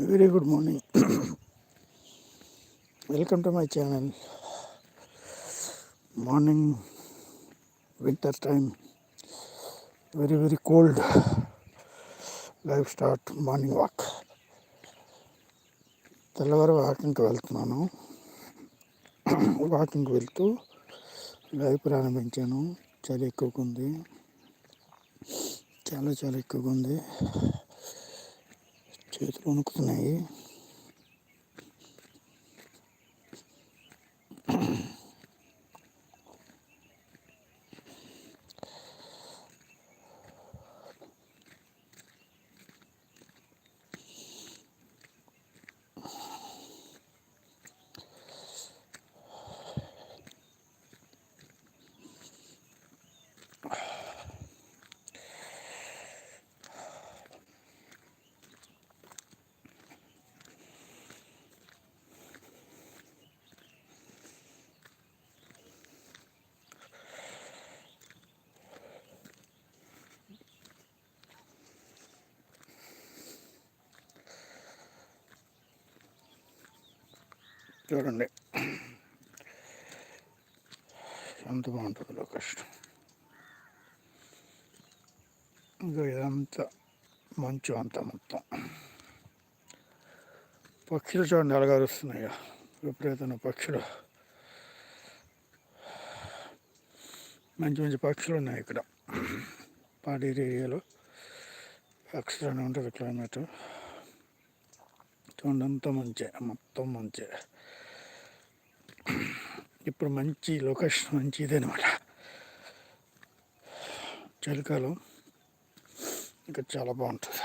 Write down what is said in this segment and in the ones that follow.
Very good morning welcome to my channel morning winter time very very cold life start morning walk తెల్లవారు వాకింగ్కి వెళ్తున్నాను. వాకింగ్కి వెళ్తూ life ప్రారంభించాను. చలి ఎక్కువగా ఉంది. చాలా చాలా ఎక్కువగా ఉంది. చేతులు వణుకుతున్నాయి చూడండి. ఎంత బాగుంటుంది లొకేషన్ ఇంకా ఇదంతా మంచు అంతా మొత్తం. పక్షులు చూడండి అలగారుస్తున్నాయి విపరీతమైన పక్షులు. మంచి మంచి పక్షులు ఉన్నాయి ఇక్కడ. పాడి ఏరియాలో. ఎక్స్ట్రానే ఉంటుంది క్లైమేట్. చూడండి అంతా మంచి మొత్తం మంచి. ఇప్పుడు మంచి లొకేషన్ మంచి ఇదనమాట చలికాలం ఇంకా చాలా బాగుంటుంది.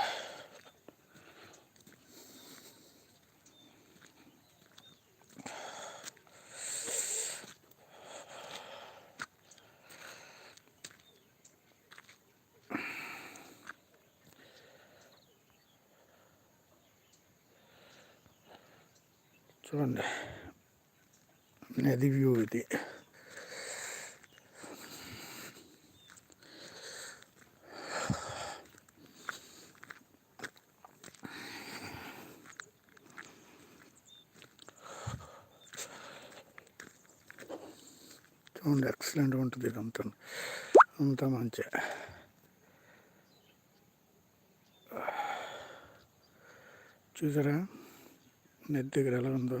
చూడండి. నది వ్యూ ఇది చూడండి ఎక్సలెంట్ ఉంటుంది ఇదంతా అంతా మంచి చూసారా నెట్ దగ్గర ఎలా ఉందో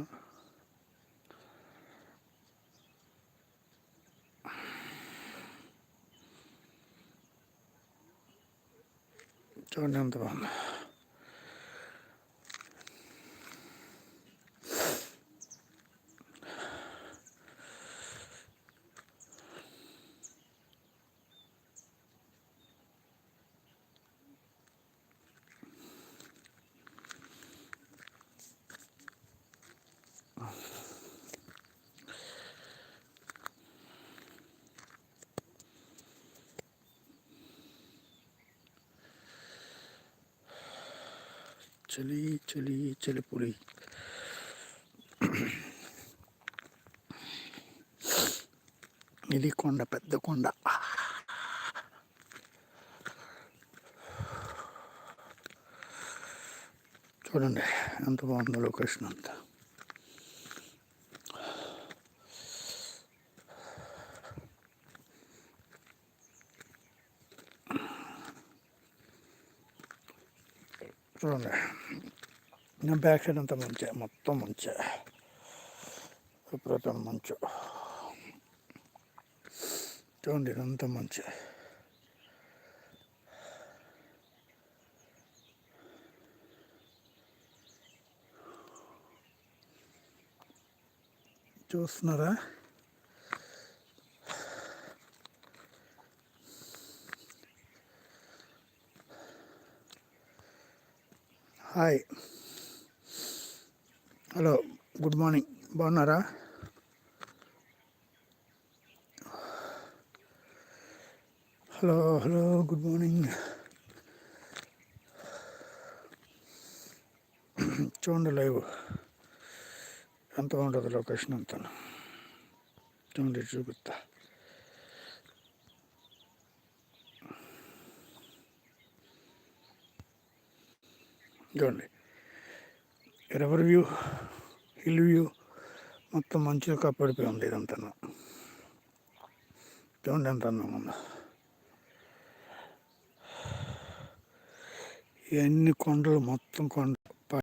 చూడండి ఎంత బాగుంది చలి చలి చలిపులి ఇది కొండ పెద్ద కొండ. చూడండి ఎంత బాగుందో లొకేషన్ అంతా. చూడండి నేను బ్యాక్ సైడ్ అంతా మంచి మొత్తం మంచి. విపరీతం మంచు. చూడండి ఇదంతా మంచి. చూస్తున్నారా? హాయ్. Hello good morning. బాగున్నారా? Hello hello good morning. చూడండి లైవ్. ఎంత బాగుంటుంది లొకేషన్ అంతా. చూడండి చూపిస్తా. చూడండి రివర్ వ్యూ? Hill view? మొత్తం మంచిగా కప్పడిపోయి ఉంది ఇదంతా. చూడండి ఎంత అందంగా ఉందో. ఇవన్నీ కొండలు మొత్తం కొండ.